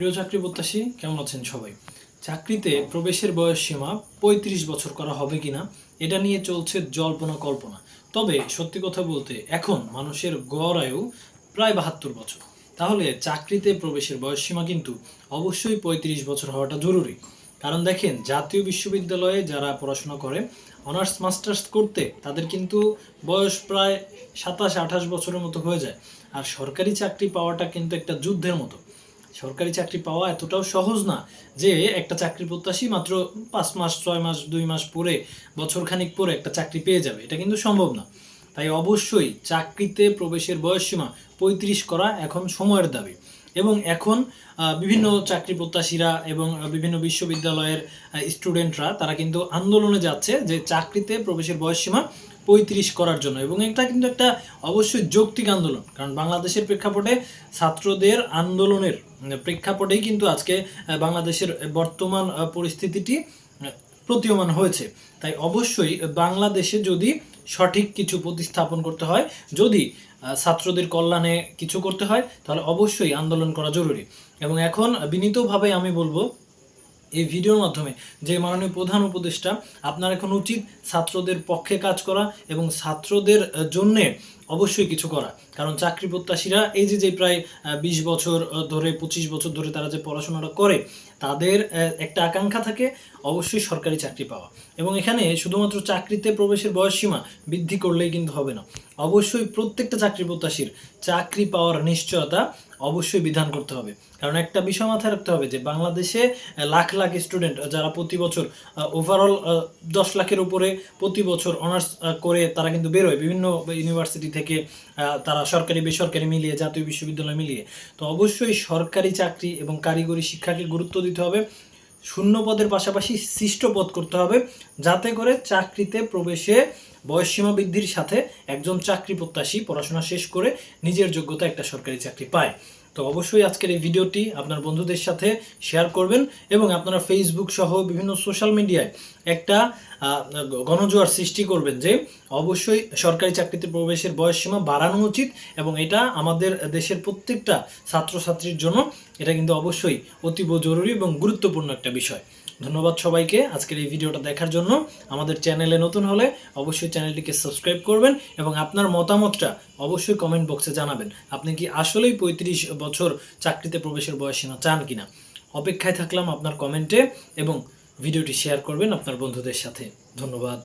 প্রিয় চাকরি প্রত্যাশী, কেমন আছেন সবাই? চাকরিতে প্রবেশের বয়স সীমা পঁয়ত্রিশ বছর করা হবে কিনা, এটা নিয়ে চলছে জল্পনা কল্পনা। তবে সত্যি কথা বলতে, এখন মানুষের গড় আয়ু প্রায় বাহাত্তর বছর। তাহলে চাকরিতে প্রবেশের বয়স সীমা কিন্তু অবশ্যই পঁয়ত্রিশ বছর হওয়াটা জরুরি। কারণ দেখেন, জাতীয় বিশ্ববিদ্যালয়ে যারা পড়াশোনা করে, অনার্স, মাস্টার্স করতে, তাদের কিন্তু বয়স প্রায় সাতাশ, আঠাশ বছরের মতো হয়ে যায়। আর সরকারি চাকরি পাওয়াটা কিন্তু একটা যুদ্ধের মতো। সরকারি চাকরি পাওয়া এতটাও সহজ না যে একটা চাকরি প্রত্যাশী মাত্র পাঁচ মাস, ছয় মাস, দুই মাস পরে বছর খানিক পরে একটা চাকরি পেয়ে যাবে। এটা কিন্তু সম্ভব না। তাই অবশ্যই চাকরিতে প্রবেশের বয়সসীমা পঁয়ত্রিশ করা এখন সময়ের দাবি। এবং এখন বিভিন্ন চাকরি প্রত্যাশীরা এবং বিভিন্ন বিশ্ববিদ্যালয়ের স্টুডেন্টরা, তারা কিন্তু আন্দোলনে যাচ্ছে যে চাকরিতে প্রবেশের বয়সসীমা পঁয়ত্রিশ করার জন্য। এবং এটা কিন্তু একটা অবশ্যই যৌক্তিক আন্দোলন। কারণ বাংলাদেশের প্রেক্ষাপটে ছাত্রদের আন্দোলনের প্রেক্ষাপটেই কিন্তু আজকে বাংলাদেশের বর্তমান পরিস্থিতিটি প্রতীয়মান হয়েছে। তাই অবশ্যই বাংলাদেশে যদি সঠিক কিছু প্রতিস্থাপন করতে হয়, যদি ছাত্রদের কল্যাণে কিছু করতে হয়, তাহলে অবশ্যই আন্দোলন করা জরুরি। এবং এখন বিনীতভাবে আমি বলব, এই ভিডিওর মাধ্যমে যে মাননীয় প্রধান উপদেষ্টা, আপনার এখন উচিত ছাত্রদের পক্ষে কাজ করা এবং ছাত্রদের জন্যে অবশ্যই কিছু করা কারণ চাকরি প্রত্যাশীরা এই যে যে প্রায় বিশ বছর ধরে, পঁচিশ বছর ধরে তারা যে পড়াশোনাটা করে, তাদের একটা আকাঙ্ক্ষা থাকে অবশ্যই সরকারি চাকরি পাওয়া। এবং এখানে শুধুমাত্র চাকরিতে প্রবেশের বয়সসীমা বৃদ্ধি করলেই কিন্তু হবে না। অবশ্যই প্রত্যেকটা চাকরি প্রত্যাশীর চাকরি পাওয়ার নিশ্চয়তা অবশ্যই বিধান করতে হবে। কারণ একটা বিষয় মাথায় রাখতে হবে যে, বাংলাদেশে লাখ লাখ স্টুডেন্ট যারা প্রতি বছর ওভারঅল দশ লাখের উপরে প্রতি বছর অনার্স করে তারা কিন্তু বেরোয়। বিভিন্ন ইউনিভার্সিটি থেকে আহ, তারা সরকারি বেসরকারি মিলিয়ে জাতীয় বিশ্ববিদ্যালয় মিলিয়ে। তো অবশ্যই সরকারি চাকরি এবং কারিগরি শিক্ষাকে গুরুত্ব দিতে হবে। শূন্য পদের পাশাপাশি সৃষ্ট পদ করতে হবে যাতে করে চাকরিতে প্রবেশে বয়সসীমা বৃদ্ধির সাথে একজন চাকরি প্রত্যাশী পড়াশোনা শেষ করে নিজের যোগ্যতা একটা সরকারি চাকরি পায়। তো অবশ্যই আজকের এই ভিডিওটি আপনার বন্ধুদের সাথে শেয়ার করবেন এবং আপনারা ফেসবুক সহ বিভিন্ন সোশ্যাল মিডিয়ায় একটা গণজোয়ার সৃষ্টি করবেন যে অবশ্যই সরকারি চাকরিতে প্রবেশের বয়সসীমা বাড়ানো উচিত এবং এটা আমাদের দেশের প্রত্যেকটা ছাত্রছাত্রীর জন্য এটা কিন্তু অবশ্যই অতীব জরুরি এবং গুরুত্বপূর্ণ একটা বিষয়। ধন্যবাদ সবাইকে আজকের এই ভিডিওটা দেখার জন্য। আমাদের চ্যানেলে নতুন হলে অবশ্যই চ্যানেলটিকে সাবস্ক্রাইব করবেন এবং আপনার মতামতটা অবশ্যই কমেন্ট বক্সে জানাবেন। আপনি কি আসলেই পঁয়ত্রিশ বছর চাকরিতে প্রবেশের বয়সীমা চান কিনা? অপেক্ষায় থাকলাম আপনার কমেন্টে এবং ভিডিওটি শেয়ার করবেন আপনার বন্ধুদের সাথে। ধন্যবাদ।